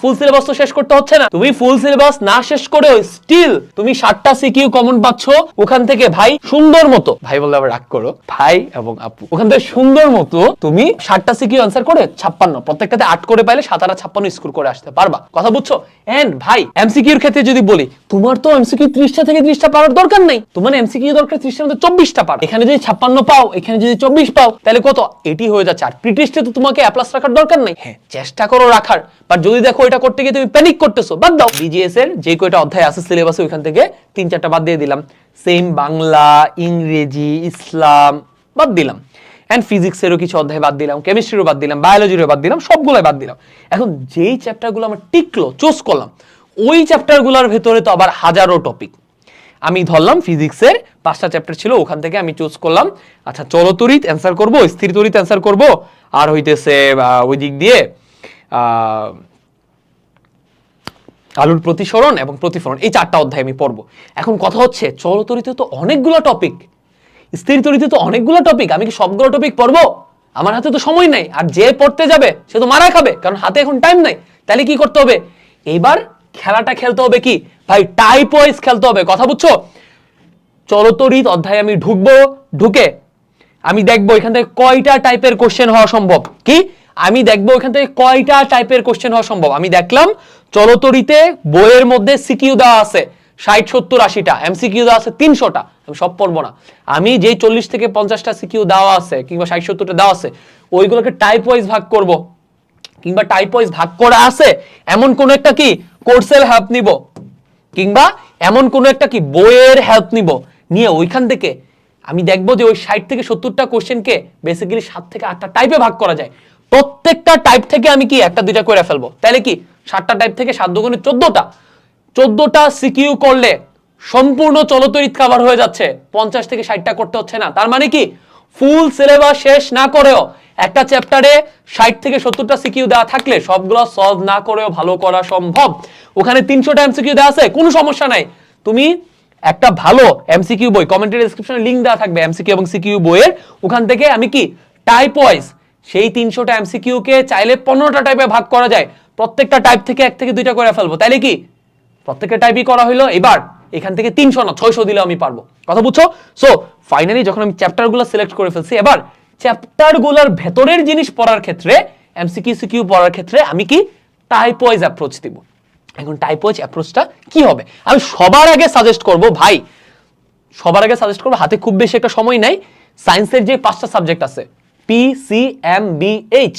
Full syllabus তো শেষ করতে হচ্ছে না। তুমি ফুল সিলেবাস না শেষ করেও স্টিল তুমি ষাটটা সিকিউ কমন পাচ্ছ। ওখান থেকে ভাই সুন্দর মতো, ভাই বললে আবার রাগ করো, ভাই এবং আপু, ওখান থেকে সুন্দর মতো তুমি ষাটটা সিকিউ আনসার করে ছাপ্পান্ন, প্রত্যেকটাতে আট করে পাইলে সাত আট ছাপ্পান্ন স্কোর করে আসতে পারবা। কথা বুঝছ? এন্ড ভাই এমসিকিউর ক্ষেত্রে যদি বলি, তোমার তো এমসিকিউ ত্রিশটা থেকে ত্রিশটা পাওয়ার দরকার নাই। তোমার এমসিকিউ দরকার ত্রিশটার মধ্যে চব্বিশটা পার। এখানে যদি ছাপ্পান্ন পাও, এখানে যদি চব্বিশ পাও, তাহলে কত? এটি হয়ে যাচ্ছে। আর প্রিটেস্টে তো তোমাকে অ্যাপ্লাস রাখার দরকার নেই। হ্যাঁ চেষ্টা করো রাখার। বাট যদি দেখো এটা করতে গিয়ে তুমি প্যানিক করতেছো, বাদ দাও। বিজিএস এর যে কয়টা অধ্যায় আছে সিলেবাসে ওইখান থেকে তিন চারটা বাদ দিয়ে দিলাম। সেম বাংলা, ইংরেজি, ইসলাম, বাদ দিলাম। অ্যান্ড ফিজিক্সেরও কিছু অধ্যায় বাদ দিলাম কেমিস্ট্রিরও বাদ দিলাম বায়োলজিরও বাদ দিলাম, সবগুলোই বাদ দিলাম। এখন যেই চ্যাপ্টারগুলো আমার টিকলো চুজ করলাম, ওই চ্যাপ্টারগুলোর ভেতরে তো আবার হাজারো টপিক আমি ধরলাম ফিজিক্সের পাঁচটা চ্যাপ্টার ছিল, ওখান থেকে আমি চুজ করলাম আচ্ছা চলতরিত অ্যান্সার করব, স্থির তরিত অ্যান্সার করব, আর হইতেছে ওই দিক দিয়ে আলুর প্রতিসরণ এবং প্রতিফলন, এই চারটা অধ্যায় আমি পড়ব। এখন কথা হচ্ছে চলতরিতে তো অনেকগুলো টপিক স্থির তরিতে তো অনেকগুলো টপিক আমি কি সবগুলো টপিক পড়ব? আমার হাতে তো সময় নাই, আর যে পড়তে যাবে, সে তো মারা খাবে, কারণ হাতে এখন টাইম নাই। তাহলে কি করতে হবে? এইবার খেলাটা খেলতে হবে কি? ভাই টাইপ ওয়াইজ খেলতে হবে, কথা বুঝছ? চলতরিত অধ্যায়ে আমি ঢুকবো, ঢুকে আমি দেখব এখান থেকে কয়টা টাইপের কোশ্চেন হওয়া সম্ভব। কি? আমি দেখব এখান থেকে কয়টা টাইপের কোশ্চেন হওয়া সম্ভব। আমি দেখলাম চলতরিতে বইয়ের মধ্যে সিকিউ দেওয়া আছে, ষাট, সত্তর, আশিটা। এমসিকিউ দেওয়া আছে তিনশোটা। আমি সব পড়ব না। আমি যেই চল্লিশ থেকে পঞ্চাশটা সিকিউ দেওয়া আছে কিংবা ষাট, সত্তরটা দেওয়া আছে, ওইগুলোকে টাইপ ওয়াইজ ভাগ করব। কিংবা টাইপ ওয়াইজ ভাগ করা আছে, এমন কোন একটা কি কোর্সের হেল্প নিব, কিংবা এমন কোন একটা কি বইয়ের হেল্প নিব। নিয়ে ওইখান থেকে আমি দেখব যে ওই ষাট থেকে সত্তরটা কোশ্চেনকে বেসিক্যালি সাত থেকে আটটা টাইপে ভাগ করা যায়। প্রত্যেকটা টাইপ থেকে আমি কি একটা, দুইটা করে ফেলব? তাহলে কি? সাতটা টাইপ থেকে সাত দুগুণে চোদ্দটা। চোদ্দটা সিকিউ করলে সম্পূর্ণ চলতরিত কাভার হয়ে যাচ্ছে। পঞ্চাশ থেকে ষাটটা করতে হচ্ছে না। তার মানে কি? ফুল সিলেবাস শেষ না করেও একটা চ্যাপ্টারে ষাট থেকে সত্তরটা সিকিউ দেওয়া থাকলে সবগুলো সলভ না করেও ভালো করা সম্ভব। ওখানে তিনশোটা এমসিকিউ দেওয়া আছে, কোনো সমস্যা নাই। তুমি একটা ভালো এমসিকিউ বই কমেন্টের ডিসক্রিপশনে লিংক দেওয়া থাকবে এমসিকিউ এবং সিকিউ বইয়ের। ওখান থেকে আমি কি? টাইপ ওয়াইজ সেই তিনশোটা এমসিকিউ কে চাইলে পনেরোটা টাইপে ভাগ করা যায়। প্রত্যেকটা টাইপ থেকে এক থেকে দুইটা করে ফেলব। তাইলে কি? প্রত্যেকটা টাইপই করা হলো এবার এখান থেকে তিনশো না, ছয়শো দিলে আমি পারব। কথা বুঝছ? সো ফাইনালি যখন আমি চ্যাপ্টারগুলো সিলেক্ট করে ফেলছি, এবার চ্যাপ্টারগুলোর ভেতরের জিনিস পড়ার ক্ষেত্রে এমসিকিউ সিকিউ পড়ার ক্ষেত্রে আমি কি? টাইপ ওয়াইজ অ্যাপ্রোচ দিব। এখন টাইপ ওয়াইজ অ্যাপ্রোচটা কি হবে? আমি সবার আগে সাজেস্ট করব, ভাই, সবার আগে সাজেস্ট করব, হাতে খুব বেশি একটা সময় নাই। সায়েন্সের যে পাঁচটা সাবজেক্ট আছে P M B H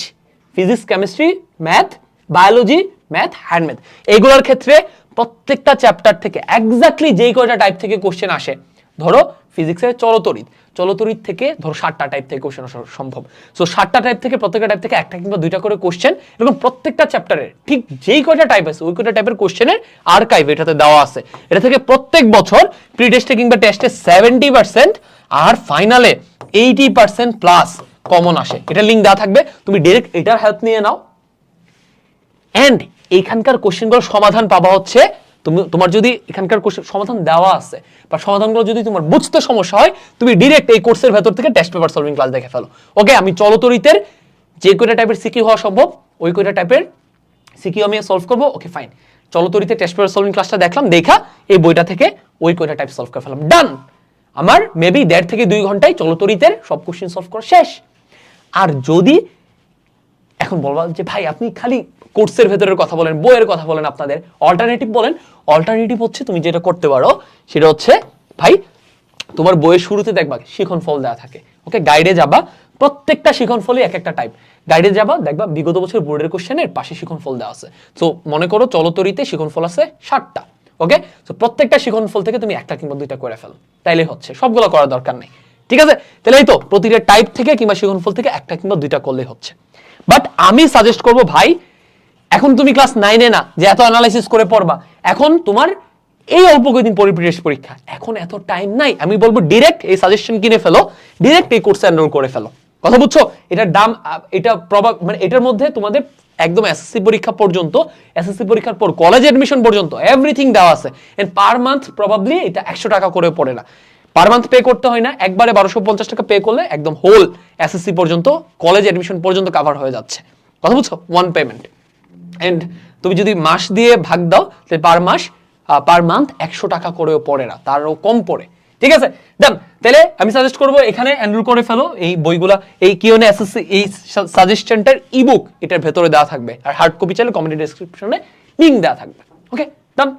physics chemistry math biology math hand math এইগুলোর ক্ষেত্রে প্রত্যেকটা চ্যাপ্টার থেকে এক্স্যাক্টলি যেই কয়টা টাইপ থেকে কোশ্চেন আসে, ধরো ফিজিক্সের চলতরিত চলতরিত থেকে ধরো ষাটটা টাইপ থেকে কোশ্চেন আসা সম্ভব। সো ষাটটা টাইপ থেকে প্রত্যেকটা টাইপ থেকে একটা কিংবা দুইটা করে কোশ্চেন এবং প্রত্যেকটা চ্যাপ্টারের ঠিক যেই কয়টা টাইপ আছে, ওই কয়টা টাইপের কোশ্চেনের আর্কাইভ এটাতে দেওয়া আছে। এটা থেকে প্রত্যেক বছর প্রি টেস্টে কিংবা টেস্টে সেভেন্টি পার্সেন্ট আর ফাইনালে এইটি পার্সেন্ট প্লাস কমন আসে। এটা লিঙ্ক দেওয়া থাকবে। তুমি ডিরেক্ট এটার হেল্প নিয়ে নাও। এন্ড এইখানকার কোশ্চেনগুলোর সমাধান পাবা হচ্ছে, তুমি, তোমার যদি এখানকার সমাধান দেওয়া আছে, বা সমাধানগুলো যদি তোমার বুঝতে সমস্যা হয়, তুমি ডিরেক্ট এই কোর্সের ভেতর থেকে টেস্ট পেপার সলভিং ক্লাস দেখে ফেলো। ওকে আমি চলতরিতের যে কয়টা টাইপের সিকিউ হওয়া সম্ভব, ওই কয়টা টাইপের সিকিউ আমি সলভ করব। ওকে ফাইন চলতরিতে টেস্ট পেপার সলভিং ক্লাসটা দেখলাম, দেখা, এই বইটা থেকে ওই কয়টা টাইপ সলভ করে ফেলাম। ডান আমার মেবি দেড় থেকে দুই ঘন্টায় চলতরিতের সব কোশ্চেন সলভ করা শেষ। আর যদি এখন বলবা যে ভাই, আপনি খালি কোর্সের ভেতরের কথা বলেন, বইয়ের কথা বলেন আপনাদের অল্টারনেটিভ বলেন অল্টারনেটিভ হচ্ছে তুমি যেটা করতে পারো, সেটা হচ্ছে ভাই, তোমার বইয়ের শুরুতে দেখবা শিখন ফল দেওয়া থাকে ওকে গাইডে যাবা, প্রত্যেকটা শিখন ফলই এক একটা টাইপ গাইডে যাবা, দেখবা বিগত বছর বোর্ডের কোশ্চেনের পাশে শিখন ফল দেওয়া আছে। তো মনে করো চলতরিতে শিখন ফল আছে ষাটটা ওকে তো প্রত্যেকটা শিখন ফল থেকে তুমি একটা কিংবা দুইটা করে ফেলো, তাইলে হচ্ছে, সবগুলো করার দরকার নেই। ঠিক আছে? তাহলে এই তো প্রতিটা টাইপ থেকে কিংবা শিখন ফল থেকে একটা কিংবা দুইটা করলে হচ্ছে। বাট আমি সাজেস্ট করব ভাই, এখন তুমি ক্লাস নাইনে না, যে এত অ্যানালাইসিস করে পড়বা, এখন তোমার এই অল্প কয়েকদিন পরে পরীক্ষা। এখন এত টাইম নাই, আমি বলব ডিরেক্ট এই সাজেশন কিনে ফেলো ডিরেক্ট এই কোর্সে এনরোল করে ফেলো। কথা বুঝছ? এটার দাম, এটা প্রবা মানে এটার মধ্যে তোমাদের একদম এসএসসি পরীক্ষা পর্যন্ত এসএসসি পরীক্ষার পর কলেজ এডমিশন পর্যন্ত এভরিথিং দেওয়া আছে। এন্ড পার মান্থ প্রবাবলি এটা একশো টাকা করে পড়ে না। পার মান্থ পে করতে হয় না, একবারে বারোশো পঞ্চাশ টাকা পে করলে একদম হোল এসএসসি পর্যন্ত কলেজ এডমিশন পর্যন্ত কভার হয়ে যাচ্ছে। কথা বুঝছ? ওয়ান পেমেন্ট এন্ড তুমি যদি মাস দিয়ে ভাগ দাও, তাহলে পার মাস পার মান্থ একশো টাকা করেও পড়ে না, তারও কম পড়ে। ঠিক আছে? ডান তাহলে আমি সাজেস্ট করব এখানে এনরোল করে ফেলো, এই বইগুলা, এই কিওনে এসএসসি এই সাজেশনটার ইবুক এটার ভেতরে দেওয়া থাকবে। আর হার্ড কপি চাইলে কমেন্ট ডেসক্রিপশনে লিঙ্ক দেওয়া থাকবে। ওকে ডান